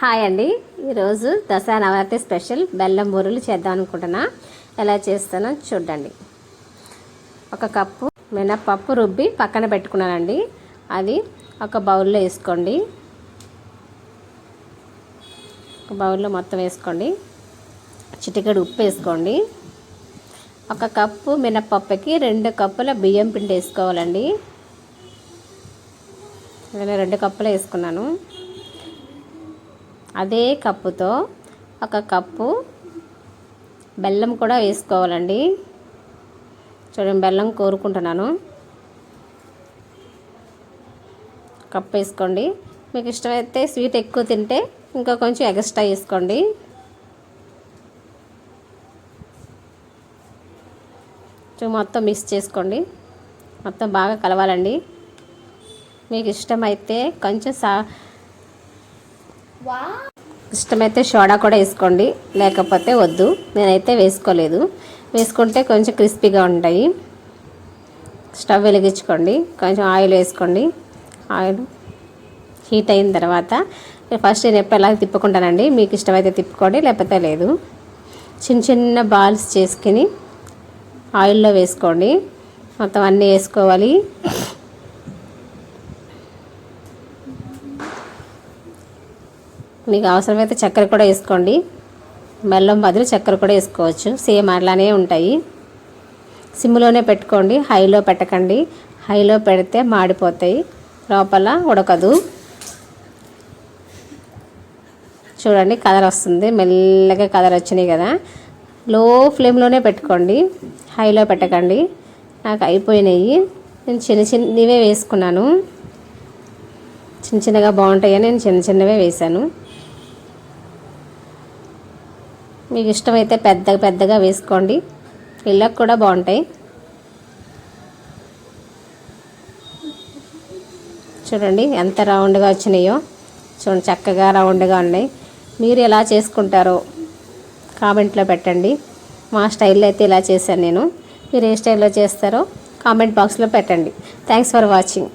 Hi అండి. ఈరోజు Dasara Navratri special బెల్లం బూరెలు చేద్దాం అనుకుంటున్నా. ఎలా చేస్తానో చూడండి. ఒక కప్పు మినప్పప్పు రుబ్బి పక్కన పెట్టుకున్నానండి. అది ఒక బౌల్లో వేసుకోండి. ఒక బౌల్లో మొత్తం వేసుకోండి. చిటికెడు ఉప్పు వేసుకోండి. ఒక కప్పు మినప్పప్పుకి రెండు కప్పుల బియ్యం పిండి వేసుకోవాలండి. నేను రెండు కప్పులు వేసుకున్నాను. అదే కప్పుతో ఒక కప్పు బెల్లం కూడా వేసుకోవాలండి. చూడండి బెల్లం కోరుకుంటున్నాను. కప్పు వేసుకోండి. మీకు ఇష్టమైతే స్వీట్ ఎక్కువ తింటే ఇంకా కొంచెం ఎక్స్ట్రా వేసుకోండి. మొత్తం మిక్స్ చేసుకోండి. మొత్తం బాగా కలవాలండి. మీకు ఇష్టమైతే కొంచెం సా వా ఇష్టమైతే సోడా కూడా వేసుకోండి. లేకపోతే వద్దు. నేనైతే వేసుకోలేదు. వేసుకుంటే కొంచెం క్రిస్పీగా ఉంటాయి. స్టవ్ వెలిగించుకోండి. కొంచెం ఆయిల్ వేసుకోండి. ఆయిల్ హీట్ అయిన తర్వాత ఫస్ట్ నేను ఎప్పుడు ఎలా తిప్పుకుంటానండి? మీకు ఇష్టమైతే తిప్పుకోండి లేకపోతే లేదు. చిన్న చిన్న బాల్స్ చేసుకుని ఆయిల్లో వేసుకోండి. మొత్తం అన్నీ వేసుకోవాలి. మీకు అవసరమైతే చక్కెర కూడా వేసుకోండి. బెల్లం బదులు చక్కెర కూడా వేసుకోవచ్చు. సేమ్ అలానే ఉంటాయి. సిమ్లోనే పెట్టుకోండి. హైలో పెట్టకండి. హైలో పెడితే మాడిపోతాయి. లోపల ఉడకదు. చూడండి కలర్ వస్తుంది. మెల్లగా కలర్ వచ్చినాయి కదా. లో ఫ్లేమ్లోనే పెట్టుకోండి. హైలో పెట్టకండి. నాకు అయిపోయినాయి. నేను చిన్న చిన్నవే వేసుకున్నాను. చిన్న చిన్నగా బాగుంటాయని నేను చిన్న చిన్నవే వేశాను. మీకు ఇష్టమైతే పెద్దగా పెద్దగా వేసుకోండి. పిల్లకు కూడా బాగుంటాయి. చూడండి ఎంత రౌండ్గా వచ్చినాయో. చూడండి చక్కగా రౌండ్గా ఉన్నాయి. మీరు ఎలా చేసుకుంటారో కామెంట్లో పెట్టండి. మా స్టైల్లో అయితే ఇలా చేశాను నేను. మీరు ఏ స్టైల్లో చేస్తారో కామెంట్ బాక్స్లో పెట్టండి. Thanks for watching.